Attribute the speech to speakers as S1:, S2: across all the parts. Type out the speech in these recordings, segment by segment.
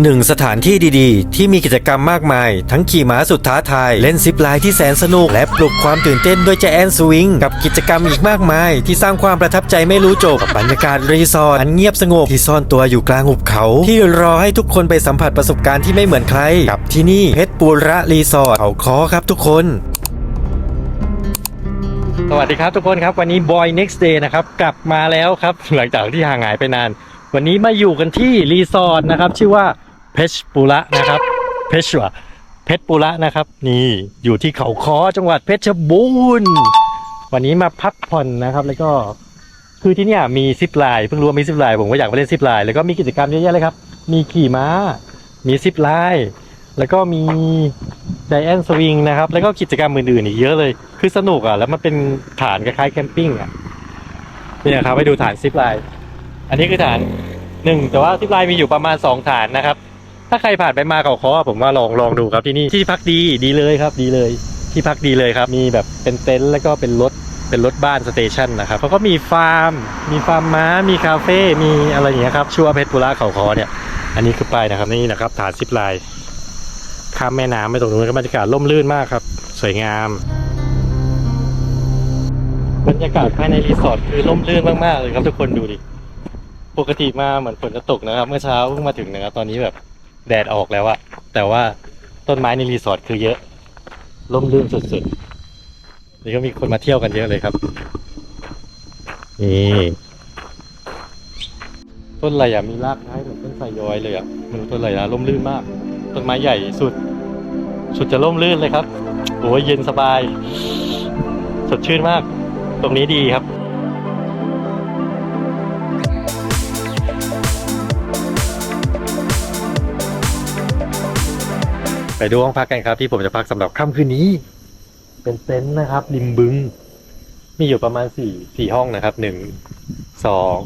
S1: หนึ่งสถานที่ดีๆ ที่มีกิจกรรมมากมาย ทั้งขี่ม้าสุดท้าทาย เล่นซิปไลน์ที่แสนสนุก และปลุกความตื่นเต้นด้วยแจแอนสวิง กับกิจกรรมอีกมากมาย ที่สร้างความประทับใจไม่รู้จบกับบรรยากาศรีสอร์ทอันเงียบสงบที่ซ่อนตัวอยู่กลางหุบเขา ที่รอให้ทุกคนไปสัมผัสประสบการณ์ที่ไม่เหมือนใคร กับที่นี่เพชรปูระรีสอร์ทเขาคอครับทุกคนสวัสดีครับทุกคนครับวันนี้ Boy Next Day นะครับกลับมาแล้วครับหลังจากที่ห่างหายไปนาน วันนี้มาอยู่กันที่รีสอร์ทนะครับชื่อว่า เพชรปุระนะครับ เพชรวะเพชรปุระนะครับ นี่อยู่ที่เขาคอจังหวัดเพชรบูรณ์วันนี้มาพักผ่อนนะครับ แล้วก็คือที่เนี่ยมีซิปไลน์เพิ่งรู้ว่ามีซิปไลน์ผมก็อยากไปเล่นซิปไลน์แล้วก็มีกิจกรรมเยอะแยะเลยครับ มีขี่ม้า มีซิปไลน์แล้วก็มีไจแอนสวิงนะครับ แล้วก็กิจกรรมอื่นๆอีกเยอะเลย คือสนุกอะ แล้วมันเป็นฐานคล้ายๆแคมปิ้งอะเนี่ยครับไปดูฐานซิปไลน์อันนี้คือฐานหนึ่งแต่ว่าซิปไลน์มีอยู่ประมาณสองฐานนะครับ ถ้าใครผ่านไปมาเขาคอผมว่าลองลองดูครับที่นี่ที่พักดีดีเลยครับดีเลย ที่พักดีเลยครับ มีแบบเป็นเต็นท์แล้วก็เป็นรถเป็นรถบ้านสเตชันนะครับเขาก็มีฟาร์ม มีฟาร์มม้า มีคาเฟ่ มีอะไรอย่างเงี้ยครับชื่อว่าเพชรปุระเขาคอเนี่ย อันนี้คือป้ายนะครับนี่นะครับ ฐานซิปไลน์ข้ามแม่น้ำไปตรงนู้นก็บรรยากาศร่มรื่นมากครับ สวยงาม บรรยากาศภายในรีสอร์ทคือร่มรื่นมากๆเลยครับทุกคนดูดิ ปกติมาเหมือนฝนจะตกนะครับ เมื่อเช้าเพิ่งมาถึงนะครับตอนนี้แบบ แดดออกแล้วอะแต่ว่าต้นไม้ในรีสอร์ทคือเยอะร่มรื่นสุดๆ นี่ก็มีคนมาเที่ยวกันเยอะเลยครับ นี่ต้นอะไรอะมีรากคล้ายเหมือนต้นไทรย้อยเลยอะไมันต้นอะไรนะร่มรื่นมาก ต้นไม้ใหญ่สุด สุดจะร่มรื่นเลยครับโอ้ยเย็นสบาย สดชื่นมาก ตรงนี้ดีครับ ไปดูห้องพักกันครับที่ผมจะพักสำหรับค่ำคืนนี้ เป็นเต็นท์นะครับริมบึง มีอยู่ประมาณสี่สี่ห้องนะครับหนึ่งสอง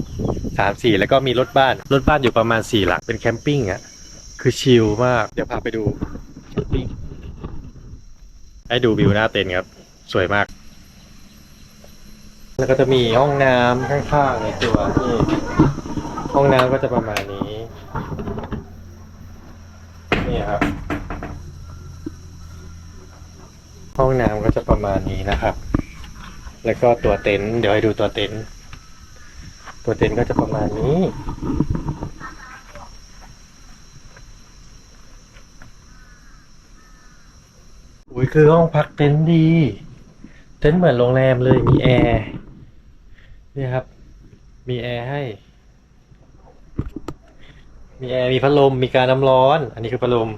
S1: สามสี่แล้วก็มีรถบ้าน รถบ้านอยู่ประมาณสี่หลังเป็นแคมปิ้งอะคือชิลมาก เดี๋ยวพาไปดูแคมปิ้งให้ดูวิวหน้าเต็นท์ครับ สวยมาก แล้วก็จะมีห้องน้ำข้างๆในตัวนี่ห้องน้ำก็จะประมาณนี้ นี่ครับ ห้องน้ำก็จะประมาณนี้นะครับ แล้วก็ตัวเต็นท์เดี๋ยวให้ดูตัวเต็นท์ตัวเต็นท์ก็จะประมาณนี้อุ้ยคือห้องพักเต็นท์ดี เต็นท์เหมือนโรงแรมเลยมีแอร์นี่ครับ มีแอร์ให้ มีแอร์มีพัดลมมีการน้ำร้อน อันนี้คือพัดลม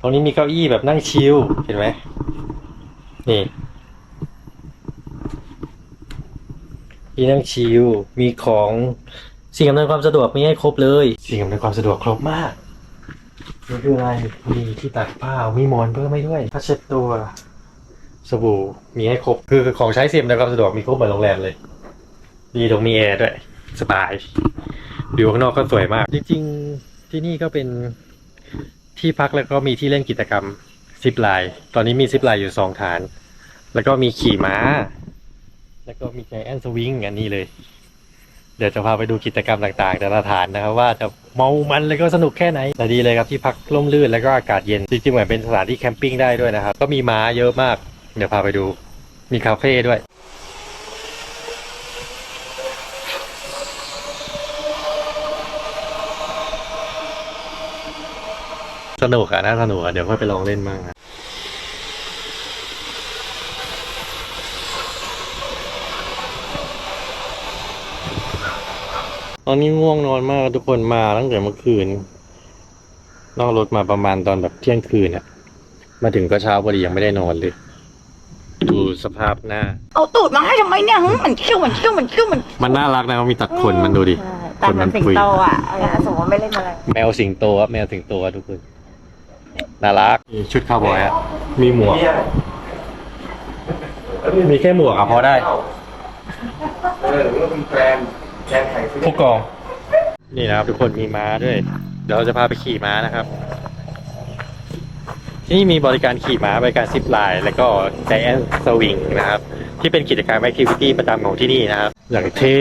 S1: ตรงนี้มีเก้าอี้แบบนั่งชิลเห็นไหม นี่มีนั่งชิลมีของสิ่งอำนวยความสะดวกมีให้ครบเลย สิ่งอำนวยความสะดวกครบมากนี่คืออะไรมีที่ตักผ้ามีหมอนเพิ่มให้ด้วยผ้าเช็ดตัว สบู่มีให้ครบ คือของใช้เสียมในความสะดวกมีครบเหมือนโรงแรมเลย ดีตรงมีแอร์ด้วยสบายวิวข้างนอกก็สวยมาก จริงๆที่นี่ก็เป็นที่พักแล้วก็มีที่เล่นกิจกรรม ซิปไลน์ตอนนี้มีซิปไลน์อยู่สองฐาน แล้วก็มีขี่ม้า แล้วก็มีใจแอนสวิงอันนี้เลย เดี๋ยวจะพาไปดูกิจกรรมต่างๆ แต่ละฐานนะครับว่าจะเมามันแล้วก็สนุกแค่ไหนแต่ดีเลยครับที่พักร่มรื่นแล้วก็อากาศเย็น จริงๆเหมือนเป็นสถานที่แคมปิ้งได้ด้วยนะครับ ก็มีม้าเยอะมาก เดี๋ยวพาไปดู มีคาเฟ่ด้วย สนุกอะน่าสนุกอะเดี๋ยวค่อยไปลองเล่นบ้างนะตอนนี้ง่วงนอนมากทุกคนมาตั้งแต่เมื่อคืนนอกรถมาประมาณตอนแบบเที่ยงคืนอะมาถึงก็เช้าพอดียังไม่ได้นอนเลย ดูสภาพหน้า
S2: เอาตูดมาให้ทำไมเนี่ยหึมันเขี้ยวมันเขี้ยวมันเขี้ยวมัน
S1: มันน่ารักนะมันมีตัดขนมันดูดิ
S2: แต่มันสิงโตอะเออสมมติไม่เล่นอะไร
S1: แมวสิงโตครับแมวสิงโตครับทุกคน น่ารักมีชุดคาวบอยอะมีหมวก มีแค่หมวกอะพอได้
S3: เออว่ามีแฟนแฟนไข่ซื้อ
S1: ผู้กอง นี่นะครับ ทุกคนมีม้าด้วย เดี๋ยวเราจะพาไปขี่ม้านะครับ ที่นี่มีบริการขี่ม้าบริการซิปไลน์แล้วก็ไจแอนสวิงนะครับ ที่เป็นกิจกรรมแอคทิวิตี้ประจำของที่นี่นะครับ อย่างเท่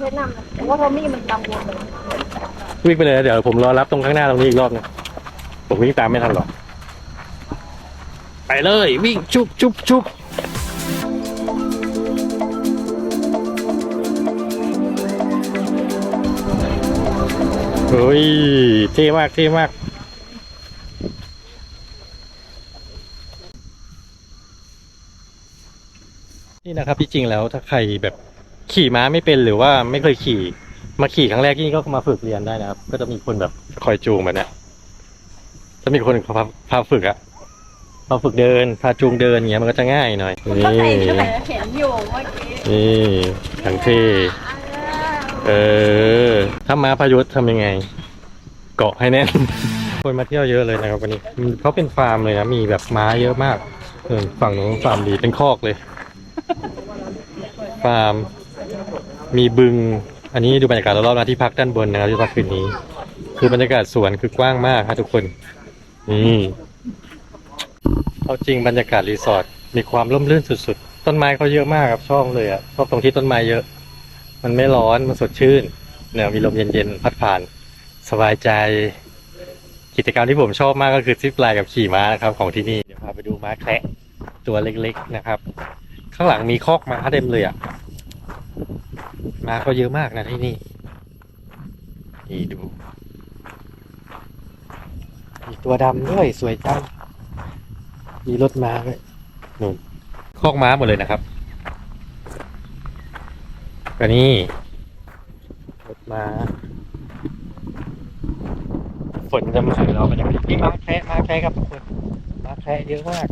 S2: แนะนำนะว่าทอมมี่มันตำวนเลย
S1: วิ่งไปเลยนะเดี๋ยวผมรอรับตรงข้างหน้าตรงนี้อีกรอบหนึง ผมวิ่งตามไม่ทันหรอก ไปเลย วิ่งชุบชุบชุบเฮ้ยเท่มากเท่มากนี่นะครับที่จริงแล้วถ้าใครแบบขี่ม้าไม่เป็นหรือว่าไม่เคยขี่ มาขี่ครั้งแรกที่นี่ก็มาฝึกเรียนได้นะครับ ก็จะมีคนแบบคอยจูงแบบเนี้ ยจะมีคนพาพาฝึกอะพาฝึกเดิน พาจูงเดินอย่างเงี้ยมันก็จะง่ายหน่อยนี่
S2: ก็ใส่ก็ใส่เห็นอยู่เมื่อกี้
S1: นี่ทั้งเท่เออ ถ้าม้าพายุทธทำยังไง เกาะให้แน่น คนมาเที่ยวเยอะเลยนะครับวันนี้มันเขาเป็นฟาร์มเลยนะ มีแบบม้าเยอะมากเออฝั่งนู้นฟาร์มดีเป็นคอกเลย ฟาร์ม มีบึง อันนี้ดูบรรยากาศรอบๆนะที่พักด้านบนนะครับที่พักคืนนี้ คือบรรยากาศสวนคือกว้างมากครับทุกคน นี่เอาจริงบรรยากาศรีสอร์ทมีความร่มรื่นสุดๆ ต้นไม้เขาเยอะมากครับชอบเลยอะชอบตรงที่ต้นไม้เยอะ มันไม่ร้อนมันสดชื่นเนี่ยมีลมเย็นๆพัดผ่าน สบายใจ กิจกรรมที่ผมชอบมากก็คือซิปไลน์กับขี่ม้านะครับ ของที่นี่เดี๋ยวพาไปดูม้าแคระตัวเล็กๆนะครับ ข้างหลังมีคอกม้าเต็มเลยอะม้าเขาเยอะมากนะที่นี่นี่ดู มีตัวดำด้วยสวยจัง มีรถม้าด้วยนู่นคอกม้าหมดเลยนะครับก็นี่รถม้าฝนจะมาเราเป็นอย่างนี้นี่ม้าแคระม้าแคระครับทุกคนม้าแคระเยอะมาก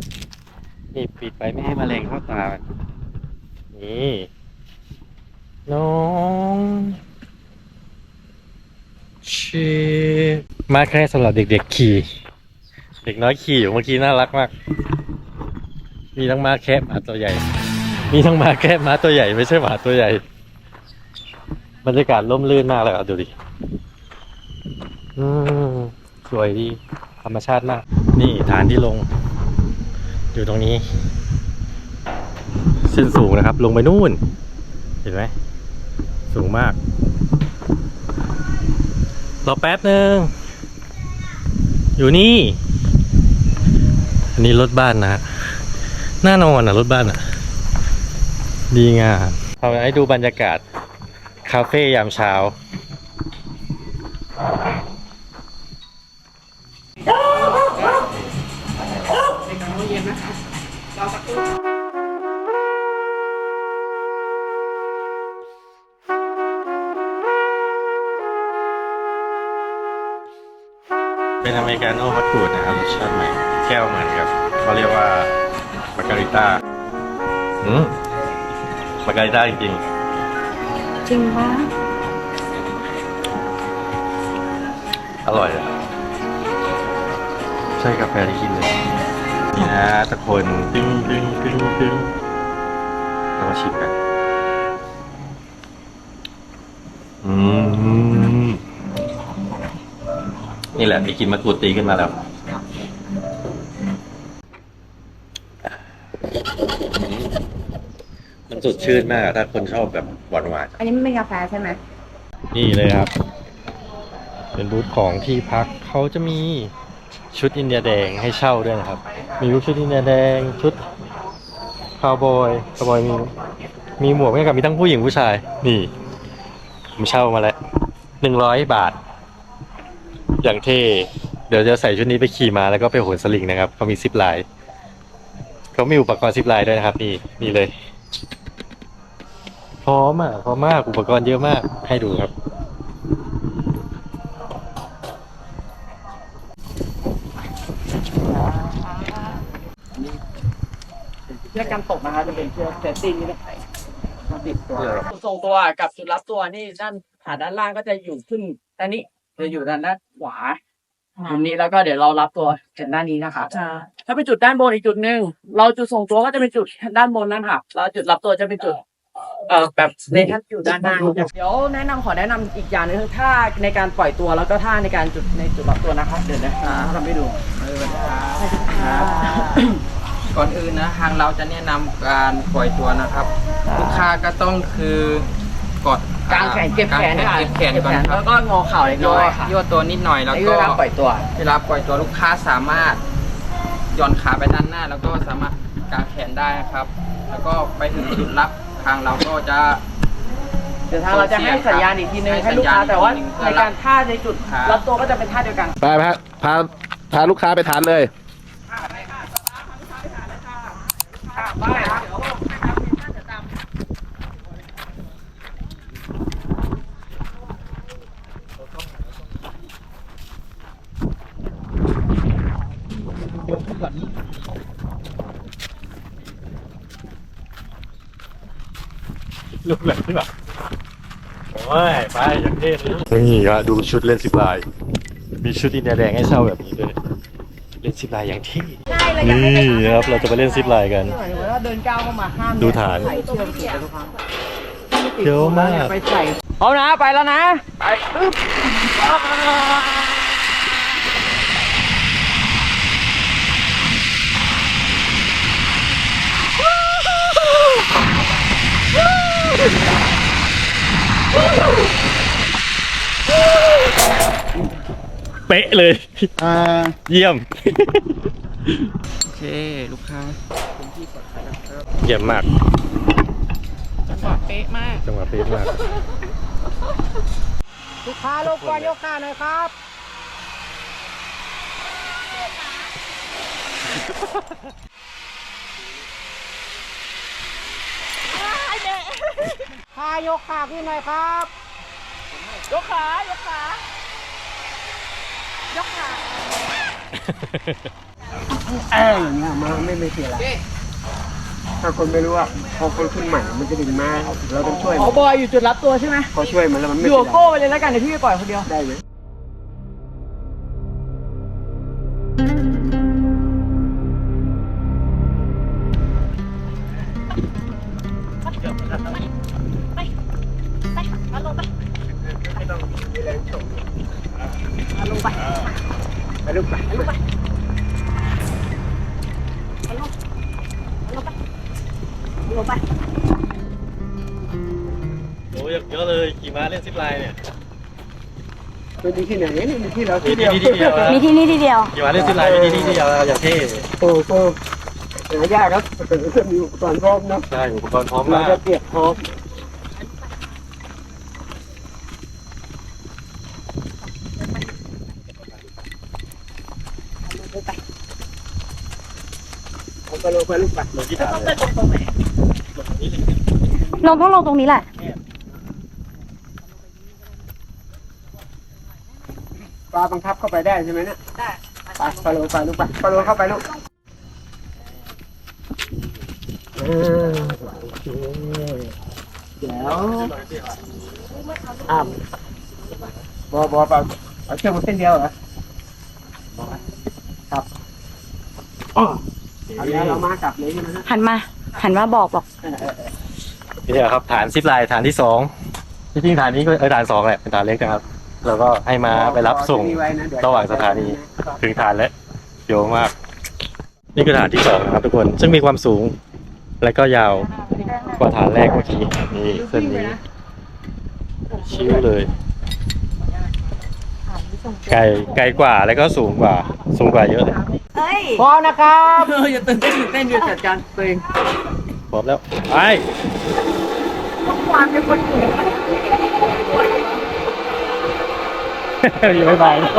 S1: นี่ปิดไปไม่ให้แมลงเข้าตามันนี่น้องชี มาแค่สำหรับเด็กๆขี่ เด็กน้อยขี่อยู่เมื่อกี้น่ารักมาก มีทั้งม้าแคะหมาตัวใหญ่ มีทั้งม้าแคะม้าตัวใหญ่ไม่ใช่หมาตัวใหญ่ บรรยากาศร่มรื่นมากเลยอะดูดิอืมสวยดีธรรมชาติมาก นี่ฐานที่ลง อยู่ตรงนี้ เส้นสูงนะครับ ลงไปนู่น เห็นไหม สูงมาก รอแป๊บหนึ่ง อยู่นี่ อันนี้รถบ้านนะฮะน่านอนอะรถบ้านอะ ดีงามเอาไห้ดูบรรยากาศ คาเฟ่ยามเช้า ต้าอืมมาการิต้าจริง
S2: จริงปะ
S1: ๆ อร่อยอะใช่กาแฟที่กินเลย นี่นะตะคนตึ้งตึ้งตึ้งตึ้งเรามาชิมกัน อืม นี่แหละมีกลินมะกรูดตีขึ้นมาแล้ว มันส ดชื่นมากอะถ้าคนชอบแบบหวานหวาน
S2: อันนี้ไม่เป็นกาแฟใช่ไหม
S1: ๆนี่เลยครับ เป็นบูธของที่พักเขาจะมีชุดอินเดียแดงให้เช่าด้วยนะครับ มีชุดอินเดียแดงชุดคาวบอยคาวบอยมีมีหมวกให้กับมีทั้งผู้หญิงผู้ชาย นี่ผมเช่ามาแล้วหนึ่งร้อยบาท อย่างเท่เดี๋ยวจะใส่ชุดนี้ไปขี่มาแล้วก็ไปโหนสลิงนะครับเขามีซิปไลน์เขามีอุปกรณ์ซิปไลน์ด้วยนะครับ นี่นี่เลย พร้อมอะพร้อมมากอุปกรณ์เยอะมากให้ดูครับ
S4: เชือกการตกนะคะจะเป็นเชือกเซตติ้งนี่นะมาติดตัวทรงตัวกับจุดรับตัวนี่ด้านขาด้านล่างก็จะอยู่ขึ้นด้านนี้จะอยู่ด้านด้านขวาตรงนี้แล้วก็เดี๋ยวเรารับตัวจากด้านนี้นะคะถ้าเป็นจุดด้านบนอีกจุดหนึ่งเราจุดส่งตัวก็จะเป็นจุดด้านบนนั่นค่ะแล้วจุดรับตัวจะเป็นจุด เอ่อแบบในท่านอยู่ด้านหน้าเดี๋ยวแนะนำขอแนะนำอีกอย่างหนึงคือท่าในการปล่อยตัวแล้วก็ท่าในการจุดในจุดรับตัวนะคะเดี๋ยวนะคะทำให้ดู
S5: ก่อนอื่นนะทางเราจะแนะนำการปล่อยตัวนะครับ ลูกค้าก็ต้องคือกด
S4: กางแขนเก็บแขน
S5: กางเก็บแขนก่อนครั
S4: แล้
S5: บ
S4: วก็งอเข่าเล็ก
S5: ย่
S4: น้
S5: อ
S4: อยค่ะ
S5: ย่อตัวนิดหน่อยแล้ว
S4: นี่
S5: ก็
S4: เวลาปล่อยตัว
S5: เวลาปล่อยตัวลูกค้าสามารถหย่อนขาไปด้านหน้า แล้วก็สามารถกางแขนได้ครับ แล้วก็ไปถึงจุดรับ ทางเราก็จะ
S4: เดี๋ยวทางเราจะให้สัญญาณอีกทีนึง
S5: ให้
S4: ให้ลูกค้า
S5: สัญญาณ
S4: แต่ว่า
S5: อีกทีนึง
S4: ในการท่าในจุด
S5: ครับ
S4: รับตัวก็จะเป็นท่าเดียวกัน
S3: ไปพาพาพาลูกค้าไปทานเลย
S1: ลูกไห นที่แบบโอ้ยไปอย่างเท่เลยนี่ก็ดูชุดเล่นสิบลาย มีชุดอินเดียแดงให้เช่าแบบนี้ด้วยเล่นสิบลายอย่างที่นี่นะครับเราจะไปเล่นสิบลายกัน
S4: หมายถึงว่าเดินก้าวเข้ามาห้าม
S1: ดูฐาน
S4: ใส่เชือกเสียทุกครั้ง
S1: เยอะมาก
S4: ไปใส่พร้อมนะ ไปแล้วนะ ไป
S1: เป๊ะเลยเยี่ยม
S5: โอเค ลูกค้า
S1: เยี่ยมมาก
S4: จังหวะเป๊ะมาก
S1: จังหวะเป๊ะมาก
S4: ลูกค้าลงก่อนยกขาหน่อยครับ ขายกขาขึ้นหน่อยครับ ยกขา ยกขา ยกขา
S6: เอออย่างเงี้ยมาไม่ไม่เสียละถ้าคนไม่รู้ว่าพอคนขึ้นใหม่มันจะดึงมาเราต้องช่วย
S4: อ๋อ
S6: มัน
S4: บอยอยู่จุดรับตัวใช่ไหม
S6: พอช่วยมันแล้วมัน
S4: อ
S6: ไม่
S4: ยู่
S6: เป็น
S4: กับ
S6: ไร
S4: โก้ไปเลยแล้วกันเดี๋ยวพี่ไปปล่อยคนเดียว
S6: ได้ไหม
S1: โอ้ยเยอะเลยขี่ม้าเล่นซิปไลน์เนี่ย
S6: มันมีที่ไหนนี่มีที่เรา
S1: มี
S6: ที่
S1: ที่
S6: เดียว
S1: นี่ที่เดียวนะ
S2: มีที่นี่ที่เดียว
S1: ขี่ม้าเล่นซิปไลน์มีที่นี่ที่เดียวนะอย่าเท่
S6: โอ้โห หายากครับมีอุปกรณ์พร้อมนะ
S1: ใช่อุปกรณ์พร้อม
S6: เรา
S1: มาก
S6: จะเปียกพร้อมเอาไปลงไปลูกปัด
S1: ลงที่ฐานเลย
S2: ลงต้องลงตรงนี้แหละ
S6: ปลาบังคับเข้าไปได้ใช่ไหมเนี่ยได้ปปลาโลไปลูกปัดปลาโลเข้าไปลูก อโอเคเดี๋ยวอะบอบอปลาเอาเชือกมาเส้นเดียวเหรอครับอ๋อเอาแล้วเรามากลับเลยใช่ไหมฮะ
S2: หันมา หันมาบอกบอก
S6: เออเออเออ
S1: นี่แหละครับฐานซิปไลน์ฐานที่สองที่จริงฐานนี้ก็เออฐานสองแหละเป็นฐานเล็กนะครับ แล้วก็ให้มาไปรับส่ง
S6: มีไว้นเดี๋ย
S1: ระหว่างสถานี ถึงฐานแล้วเยอะมาก นี่คือฐานที่สองนะครับทุกคน ซึ่งมีความสูง และก็ยาวกว่าฐานแรกเมื่อกี้นี่เส้นนี้ชิวเลย ไกลไกลกว่าแล้วก็สูงกว่า สูงกว่าเยอะเลย
S2: เอ้ย
S4: พร้อมนะครับเอออย่าตื่นเต้นตื่นเต้นอยู่จัดการตัวเอง
S1: พร้อมแล้วไปยังไม่ไป
S6: แล้ว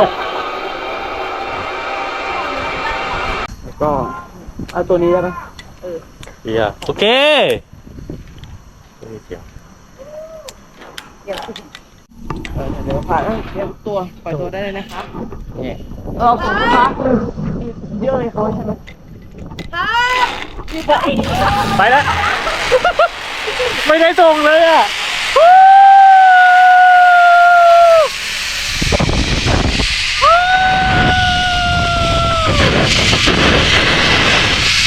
S6: ก็เอาตัวนี้ได้ไหม
S1: เฮียโอเคไม่มีเสียง
S4: เดี๋ยวผ่านเตรียมตัวปล่อยตัวได้เลยนะครับเออผมนะคะเยอะเลยเขาใช่ไหม
S1: ไปแล้ว ไม่ได้ส่งเลยอะ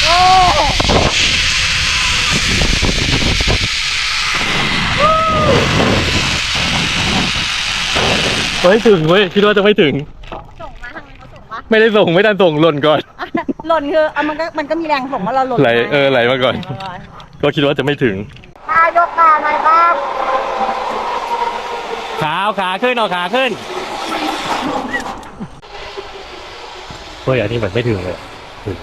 S1: โอ้ ไม่ถึงเว้ยคิดว่าจะไม่ถึง
S2: ส่งมาทางนี้เขาส่งมา
S1: ไม่ได้ส่งไม่ทันส่งหล่นก่อน
S2: หล่นคือเอามันก็มันก็มีแรงส่งว่าเราหล่น
S1: ไหลเออไหลมาก่อน ก็คิดว่าจะไม่ถึง
S4: ขายกขาหน่อยครับ
S1: ขาเอาขาขึ้นเอาขาขึ้นเฮ้ยอันนี้มันไม่ถึงเลยถึง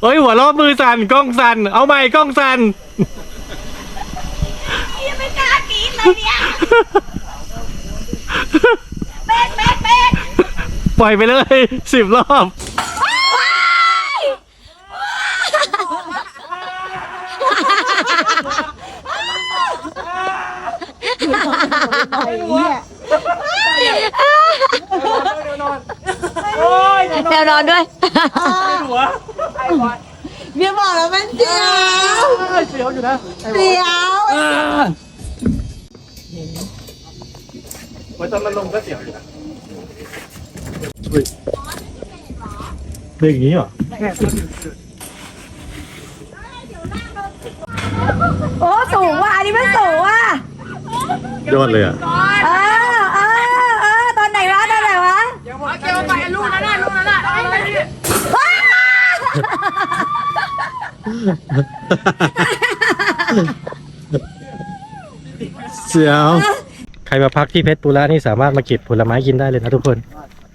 S1: เฮ้ยหัวล้อมือสั่นกล้องสั่นเอาใหม่กล้องสั่น
S2: ยังไม่กล้ากรีดเลยเนี่ยเบ๊กเบ๊กเบ๊ก
S1: ปล่อยไปเลยสิบรอบ
S2: แนวน อนด้วยเบียบอกแล้วมันเสียวเสียวอยู่นะเสียว
S1: ไว้ตอนมันลงก็เสียวอยู่นะเป็นอย่างนี้เหรอ
S2: โอ้สูงว่ะอันนี้มันสูงว่ะ
S1: ยอดเลยอะ
S2: เออเออเออตอนไหนวะตอนไหนวะ
S4: เกี่ยวไปลูกนั่นน่ะลูกนั่นน่ะเอาไปดิ
S1: เสียว ใครมาพักที่เพชรปุระนี่สามารถมาเก็บผลไม้กินได้เลยนะทุกคน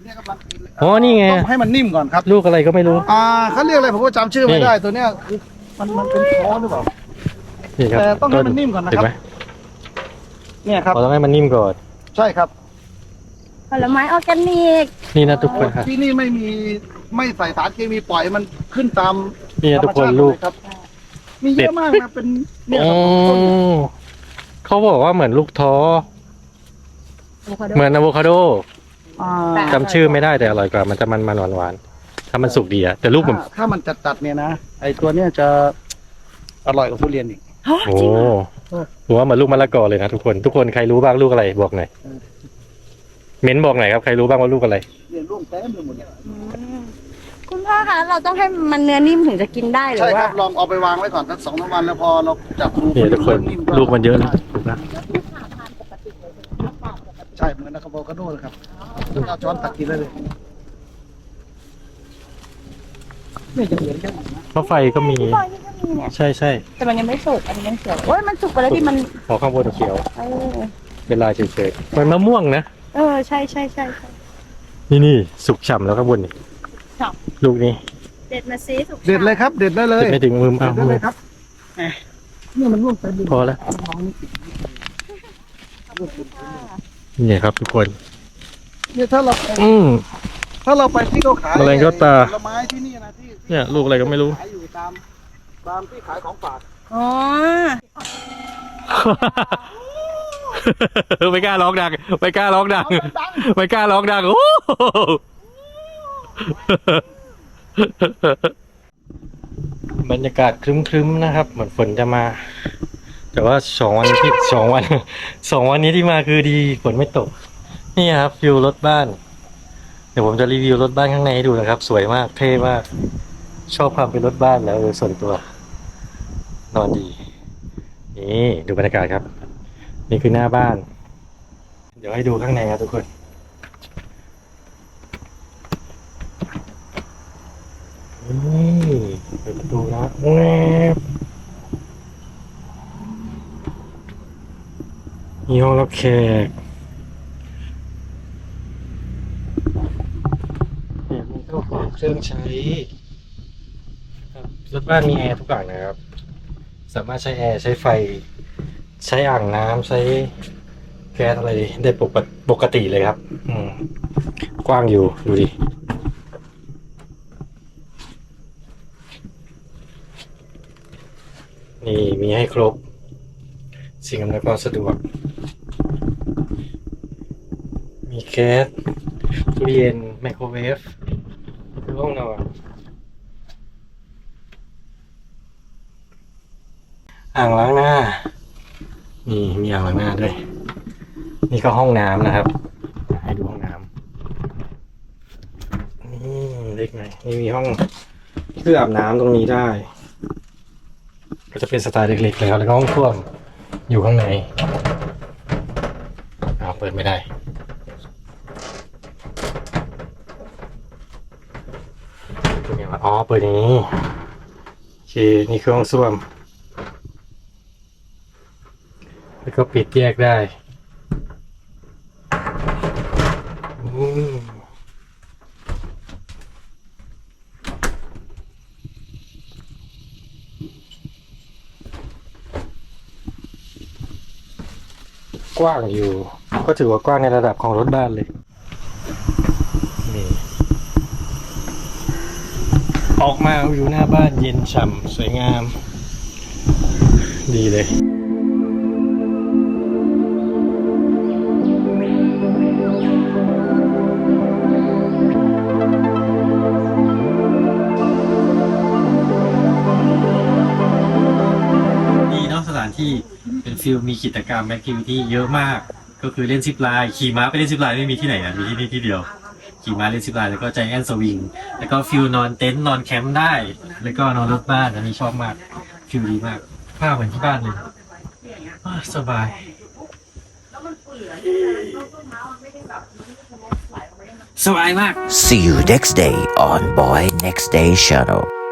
S7: เนี่ยกำลังกินเลย
S1: อ๋อนี่ไง
S7: ต้องให้มันนิ่มก่อนครับ
S1: ลูกอะไรก็ไม่รู้
S7: อ่าเขาเรียกอะไรผมก็จำชื่อ
S1: นี่
S7: ไม่ได้ตัวเนี้ยมันมันเป็นท้อหรือเปล่า
S1: นี่ครับ
S7: แต่ต้องให้มันนิ่มก่อนนะครับ
S1: เห็นไหม
S7: เนี่ยครับ
S1: เราต้องให้มันนิ่มก่อน
S7: ใช่ครับ
S2: ผลไม้ออร์แกนิก
S1: นี่นะทุกคนครับ
S7: ที่นี่ไม่มี ไม่ใส่สารเคมีปล่อยมันขึ้นตาม
S1: นี่นะ
S7: ธร
S1: ทุ
S7: ร
S1: ก
S7: ม
S1: คน
S7: ชาติ
S1: ลูก
S7: เลยครับ มีเย
S1: เด็ด
S7: อะมากนะเป็นเนี่ย
S1: อ๋
S7: ค
S1: อ
S7: รับต้น
S1: เขาบอกว่าเหมือนลูกท้อ เหมือนอะโวคาโด
S7: อ่า
S1: จำชื่อไม่ได้แต่อร่อยกว่า มันจะมันมันหวานหวานๆถ้ามันสุกดีอะแต่ลูกผม
S7: ถ้าถ้ามันจัดจัดๆเนี่ยนะไอตัวเนี้ยจะอร่อยกว่าทุเรียนอีก
S1: โอ้ผมว่าเหมือนลูกมะละกอเลยนะทุกคน ทุกคนใครรู้บ้างลูกอะไรบอกหน่อยเม้นบอกหน่อยครับใครรู้บ้างว่าลูกอะไร
S7: เนี่ยร่วงเต็มไปหมดเนี่ย
S2: คุณพ่อคะเราต้องให้มันเนื้อนิ่มถึงจะกินได้หรื
S7: ใช่
S2: อ
S7: ค
S2: ว่า
S7: รับลองเอาไปวางไว้ก่อนสักสองสามวันแล้วพอเราจับดู
S1: นี่ทุกคน
S7: นิ่ม
S1: ลูกมันเยอะนะถูกนะ
S7: ใช่เหมือนอะโวคาโดเลยครับเอาช้อนตักกินได้เลยเนี่ยจะเหมือนกัน
S1: มะไฟก็มี
S2: บอยนี่ก็มีเนี่ย
S1: ใช่ใช่
S2: แต่มันยังไม่สุกอันนี้ยังเขียวโอ้ยมันสุกไปแล้วที่มัน
S1: พอข้างบนเขียว
S2: เออ
S1: เป็นลายเฉยๆมันมะม่วงนะ
S2: เออใช่ใช่ใช่ใช่
S1: นี่นี่สุกฉ่ำแล้วข้างบนนี่
S2: ฉ่
S1: ลูกนี้
S2: เด็ดมาซิสุก
S7: เด็ดเลยครับ เด็ดได้เลย
S1: ไม่ถึงมือ
S7: เด็
S1: เอา
S7: ดได้เลยครับแหมเนี่ยมันร่วงเต็มไปหมด
S1: พอแล้ว
S7: ท้องนี่ติด
S1: นี่ครับทุกคน
S7: เนี่ยถ้าเราไป
S1: อืม
S7: ถ้าเราไปที่เขาขาย
S1: แมลงยอดตา
S7: ผลไม้ที่นี่นะที่
S1: เนี่ย ลูกอะไรก็ไม่รู้
S7: ขายอยู่ตามตามที่ขายของฝาก
S2: อ๋อ
S1: ไม่กล้าร้องดัง ไม่กล้าร้องดัง ไม่กล้าร้องดัง โอ้โห บรรยากาศครึ้มๆนะครับ เหมือนฝนจะมา แต่ว่าสองวันที่สองวันสองวันนี้ที่มาคือดีฝนไม่ตก นี่ครับฟิวรถบ้าน เดี๋ยวผมจะรีวิวรถบ้านข้างในให้ดูนะครับ สวยมากเท่มาก ชอบความเป็นรถบ้านแล้วโดยส่วนตัว นอนดี นี่ดูบรรยากาศครับ นี่คือหน้าบ้าน เดี๋ยวให้ดูข้างในครับทุกคน นี่เปิดประตูนะแวบมีห้องรับแขกเนี่ยมีข้าของเครื่องใช้ครับรถบ้านมีแอร์ทุกอย่างนะครับ สามารถใช้แอร์ใช้ไฟ ใช้อ่างน้ำใช้แก๊สอะไรได้ปกติปกติเลยครับ อืม กว้างอยู่ดูดิ นี่มีให้ครบ สิ่งอำนวยความสะดวก มีแก๊สตู้เย็นไมโครเวฟคือห้องนอนอ่างล้างหน้า นี่มีอ่างล้างหน้าด้วย นี่ก็ห้องน้ำนะครับ ให้ดูห้องน้ำนี่เล็กหน่อยนี่มีห้องเพื่ออาบน้ำตรงนี้ได้ ก็จะเป็นสไตล์เล็กๆแล้วแล้วก็ห้องท่วมอยู่ข้างในเอาเปิดไม่ได้เป็นไงวะอ๋อเปิดอย่างนี้โอเนี่คือห้องส้วม แล้วก็ปิดแยกได้ กว้างอยู่ ก็ถือว่ากว้างในระดับของรถบ้านเลยนี่ออกมาอยู่หน้าบ้านเย็นฉ่ำสวยงาม ดีเลย ฟิลมีกิจกรรมแอคทิวิตี้เยอะมาก ก็คือเล่นซิปไลน์ขี่ม้าไปเล่นซิปไลน์ไม่มีที่ไหนนะมีที่นี่ที่เดียว ขี่ม้าเล่นซิปไลน์แล้วก็ใจแอนสวิงแล้วก็ฟิลนอนเต็นท์นอนแคมป์ได้ แล้วก็นอนรถบ้านอันนี้ชอบมากฟิลดีมากภาพเหมือนที่บ้านเลยสบายสบายมาก
S8: See you next day on Boy Next Day Channel.